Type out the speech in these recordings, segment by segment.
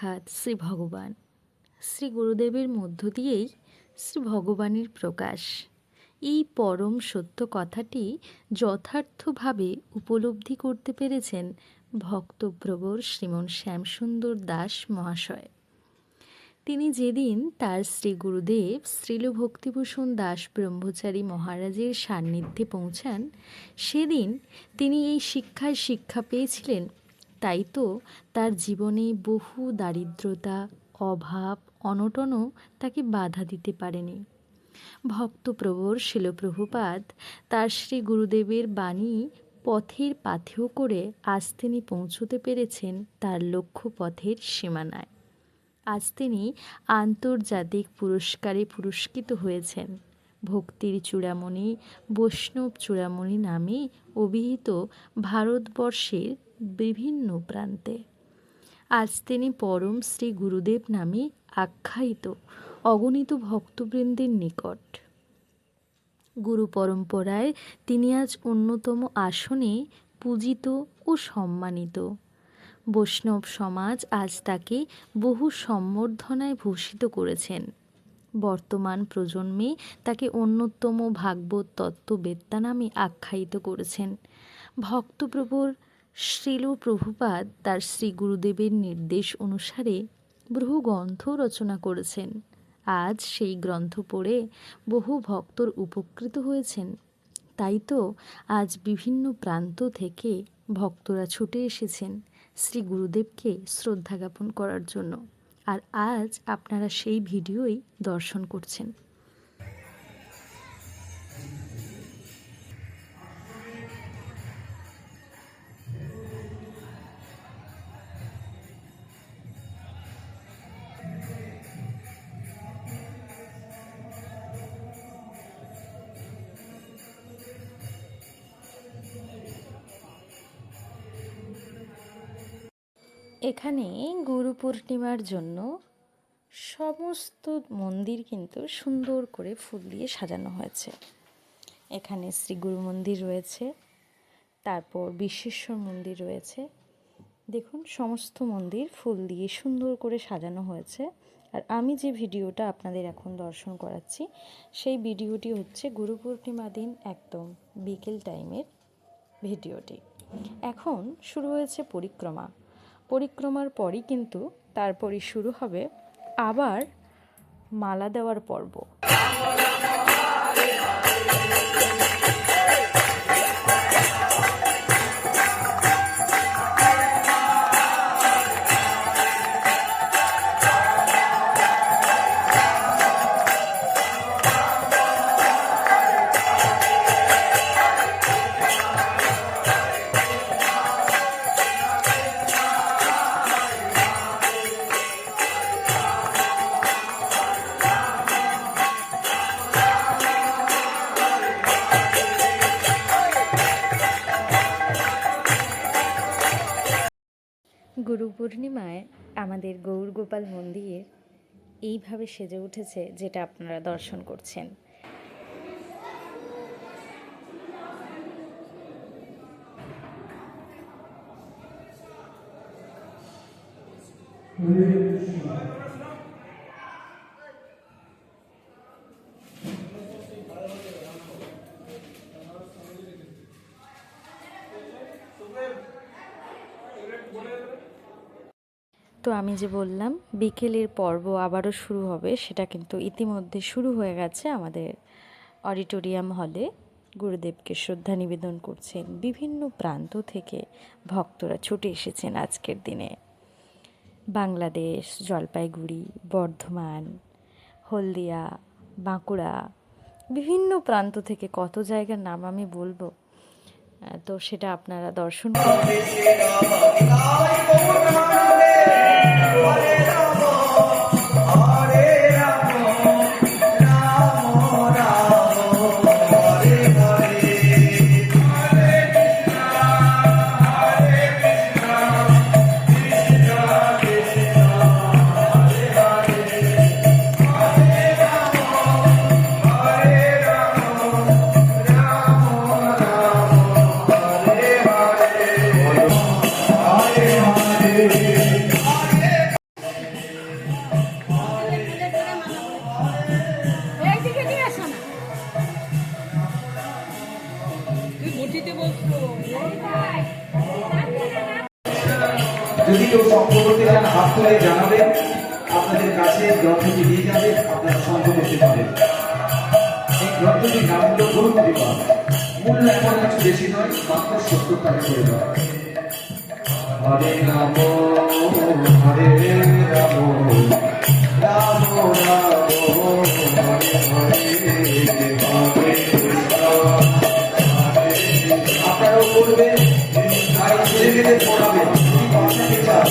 সাক্ষাৎ শ্রী ভগবান। শ্রী গুরুদেবের মধ্য দিয়েই শ্রী ভগবানের প্রকাশ। এই পরম সত্য কথাটি যথার্থভাবে উপলব্ধি করতে পেরেছেন ভক্তপ্রবর শ্রীমন শ্যামসুন্দর দাস মহাশয়। তিনি যেদিন তার শ্রী গুরুদেব শ্রীল ভক্তিভূষণ দাস ব্রহ্মচারী মহারাজের সান্নিধ্যে পৌঁছান, সেদিন তিনি এই শিক্ষায় শিক্ষা পেয়েছিলেন তাই তো তার জীবনে বহু দারিদ্রতা, অভাব, অনটনও তাকে বাধা দিতে পারেনি। ভক্তপ্রবর শিলপ্রভুপাদ তার শ্রী গুরুদেবের বাণী পথের পাথেয় করে আজ তিনি পৌঁছতে পেরেছেন তার লক্ষ্য পথের সীমানায়। আজ তিনি আন্তর্জাতিক পুরস্কারে পুরস্কৃত হয়েছেন। ভক্তির চূড়ামণি বৈষ্ণব চূড়ামণি নামে অভিহিত ভারতবর্ষের বিভিন্ন প্রান্তে। আজ তিনি পরম শ্রী গুরুদেব নামে আখ্যায়িত অগণিত ভক্তবৃন্দের নিকট। গুরু পরম্পরায় তিনি আজ অন্যতম আসনে পূজিত ও সম্মানিত। বৈষ্ণব সমাজ আজ তাকে বহু সম্বর্ধনায় ভূষিত করেছেন। বর্তমান প্রজন্মে তাকে অন্যতম ভাগবত তত্ত্ববেত্তা নামে আখ্যায়িত করেছেন। ভক্তপ্রভুর শ্রীল প্রভুপাদ তার শ্রী গুরুদেবের নির্দেশ অনুসারে বহু গ্রন্থ রচনা করেছেন। আজ সেই গ্রন্থ পড়ে বহু ভক্তর উপকৃত হয়েছেন। তাই তো আজ বিভিন্ন প্রান্ত থেকে ভক্তরা ছুটে এসেছেন শ্রী গুরুদেবকে শ্রদ্ধা জ্ঞাপন করার জন্য। আর আজ আপনারা সেই ভিডিওই দর্শন করছেন। এখানে গুরু পূর্ণিমার জন্য সমস্ত মন্দির কিন্তু সুন্দর করে ফুল দিয়ে সাজানো হয়েছে। এখানে শ্রী গুরু মন্দির রয়েছে, তারপর বিশ্বেশ্বর মন্দির রয়েছে। দেখুন, সমস্ত মন্দির ফুল দিয়ে সুন্দর করে সাজানো হয়েছে। আর আমি যে ভিডিওটা আপনাদের এখন দর্শন করাচ্ছি, সেই ভিডিওটি হচ্ছে গুরু পূর্ণিমা দিন একদম বিকেল টাইমের ভিডিওটি। এখন শুরু হয়েছে পরিক্রমা। পরিক্রমার পরই কিন্তু তারপরই শুরু হবে আবার মালা দেওয়ার পর্ব। এইভাবে সেজে উঠেছে যেটা আপনারা দর্শন করছেন? তো আমি যে বললাম, বিকেলের পর্ব আবারও শুরু হবে, সেটা কিন্তু ইতিমধ্যে শুরু হয়ে গেছে আমাদের অডিটোরিয়াম হলে। গুরুদেবকে শ্রদ্ধা নিবেদন করছেন বিভিন্ন প্রান্ত থেকে ভক্তরা ছুটে এসেছেন আজকের দিনে। বাংলাদেশ, জলপাইগুড়ি, বর্ধমান, হলদিয়া, বাঁকুড়া, বিভিন্ন প্রান্ত থেকে কত জায়গার নাম আমি বলব তো সেটা আপনারা দর্শন করুন। 我的。যদি কেউ সংগ্রহ করতে চান হাত তুলে জানাবেন। আপনাদের কাছে গ্রন্থটি দিয়ে যাবে, আপনারা সংগ্রহ করতে পারেন এই গ্রন্থটির নাম হল গরু পরিবার মূল্য এমন কিছু বেশি নয়, মাত্র সত্তর টাকা করে দেওয়া হরে রাম হরে রাম রাম রাম, হরে হরে আপনারাও করবেন। ছেলেমেয়েদের পড়াবে বাচ্চাকে চায়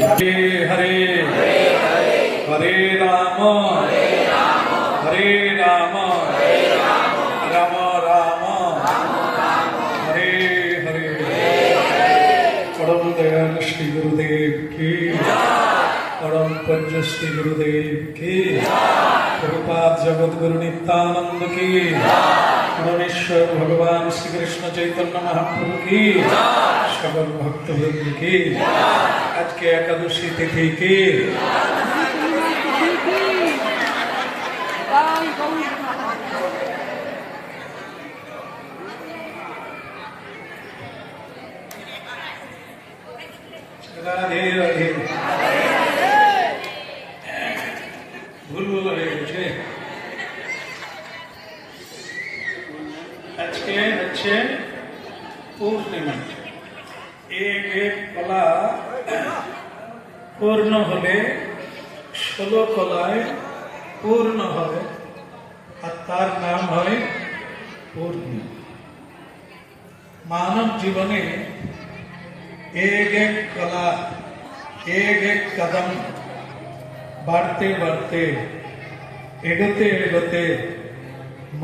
হরে হরে হরে রাম হরে রাম রাম রাম হরে হরে পরম দয়াল শ্রী গুরুদেব কি পরম পঞ্চ শ্রী গুরুদেব কি প্রভুপাত জগৎগুরু নিত্যানন্দ কি পরমেশ্বর ভগবান শ্রীকৃষ্ণ চৈতন্য মহাপ্রভু কি সকল ভক্তবৃন্দ কি? আজকে একাদশী তিথি কি? রাধে রাধে ভুল ভুল হয়ে গেছে আজকে হচ্ছে পূর্ণিমা এক এক কলা পূর্ণ হলে কলায় পূর্ণ হয় আর তার নাম হয় পূর্ণি। মানব জীবনে এক এক কলা, এক এক কদম বাড়তে বাড়তে, এগোতে এগোতে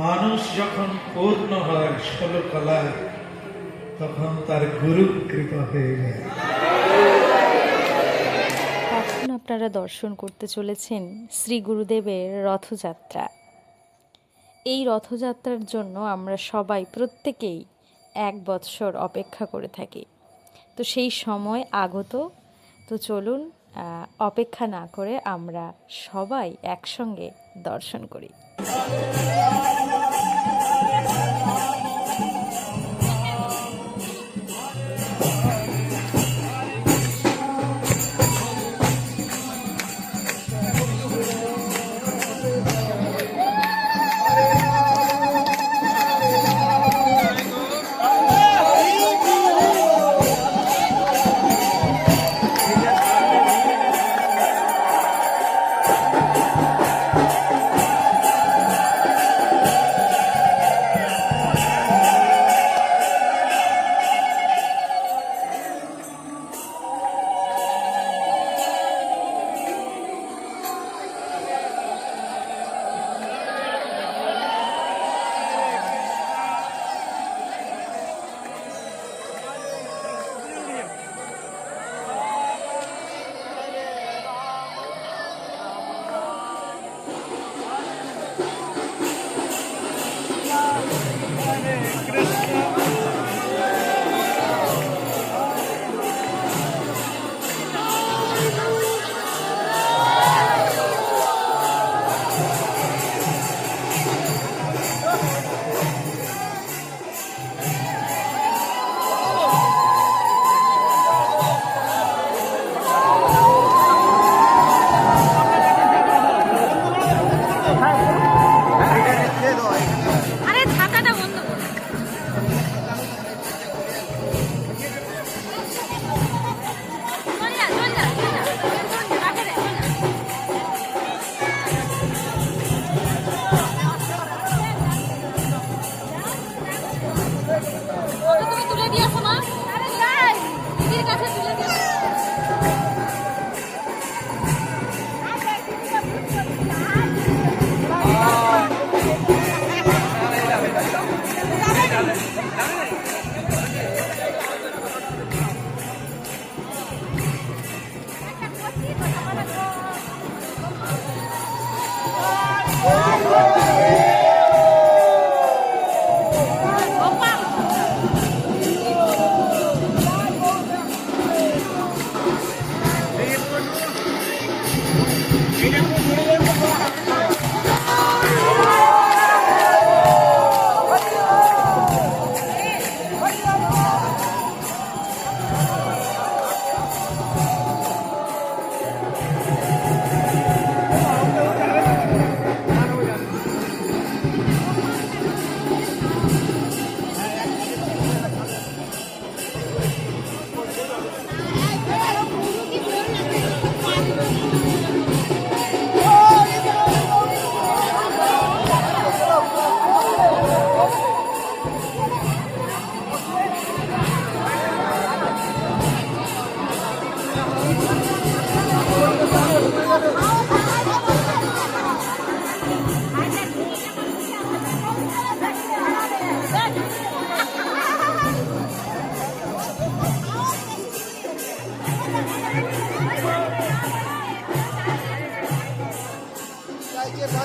মানুষ যখন পূর্ণ হয় ষোলো কলায়, তখন তার গুরু কৃপা হয়ে যায়। আপনারা দর্শন করতে চলেছেন শ্রী গুরুদেবের রথযাত্রা। এই রথযাত্রার জন্য আমরা সবাই প্রত্যেকেই এক বৎসর অপেক্ষা করে থাকি। তো সেই সময় আগত, তো চলুন অপেক্ষা না করে আমরা সবাই একসঙ্গে দর্শন করি।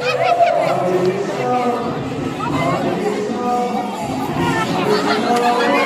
Thank you.